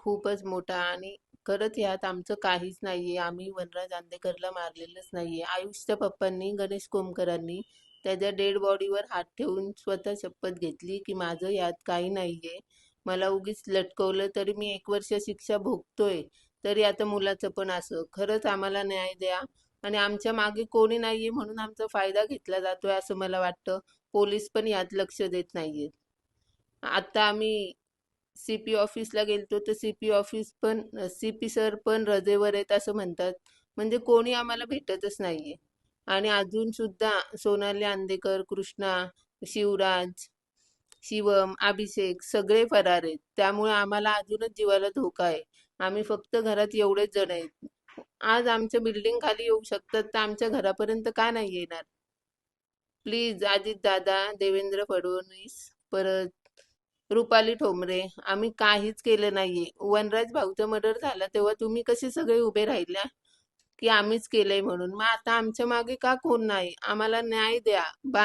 खूपच मोठा आणि खरंच यात आमचं काहीच नाहीये. आम्ही वनराज आंदेकरला मारलेलंच नाहीये. आयुषच्या पप्पांनी गणेश कोमकरांनी त्याच्या डेड बॉडीवर हात ठेवून स्वतः शपथ घेतली की माझं यात काही नाहीये. मला उगीच लटकवलं तरी मी एक वर्ष शिक्षा भोगतोय. तरी आता मुलाचं पण असं. खरंच आम्हाला न्याय द्या. आणि आमच्या मागे कोणी नाहीये म्हणून आमचा फायदा घेतला जातोय असं मला वाटतं. पोलीस पण यात लक्ष देत नाहीयेत. आता आम्ही सीपी ऑफिसला गेलतो तर सीपी ऑफिस पण सीपी सर पण रजेवर आहेत असं म्हणतात. म्हणजे कोणी आम्हाला भेटतच नाहीये. आणि अजून सुद्धा सोनाली आंदेकर कृष्णा शिवराज शिवम अभिषेक सगळे फरार आहेत. त्यामुळे आम्हाला अजूनच जीवाला धोका आहे. आम्ही फक्त घरात एवढेच जण आहेत. आज आमच्या बिल्डिंग खाली येऊ शकतात तर आमच्या घरापर्यंत का नाही येणार? प्लीज अजित दादा देवेंद्र फडणवीस परत रुपाली ठोंबरे आम्ही काहीच केलं नाहीये. वनराज भाऊचा मर्डर झाला तेव्हा तुम्ही कसे सगळे उभे राहिल्या? की आम्हीच केलंय म्हणून. मग आता आमच्या मागे का कोण नाही? आम्हाला न्याय द्या. बा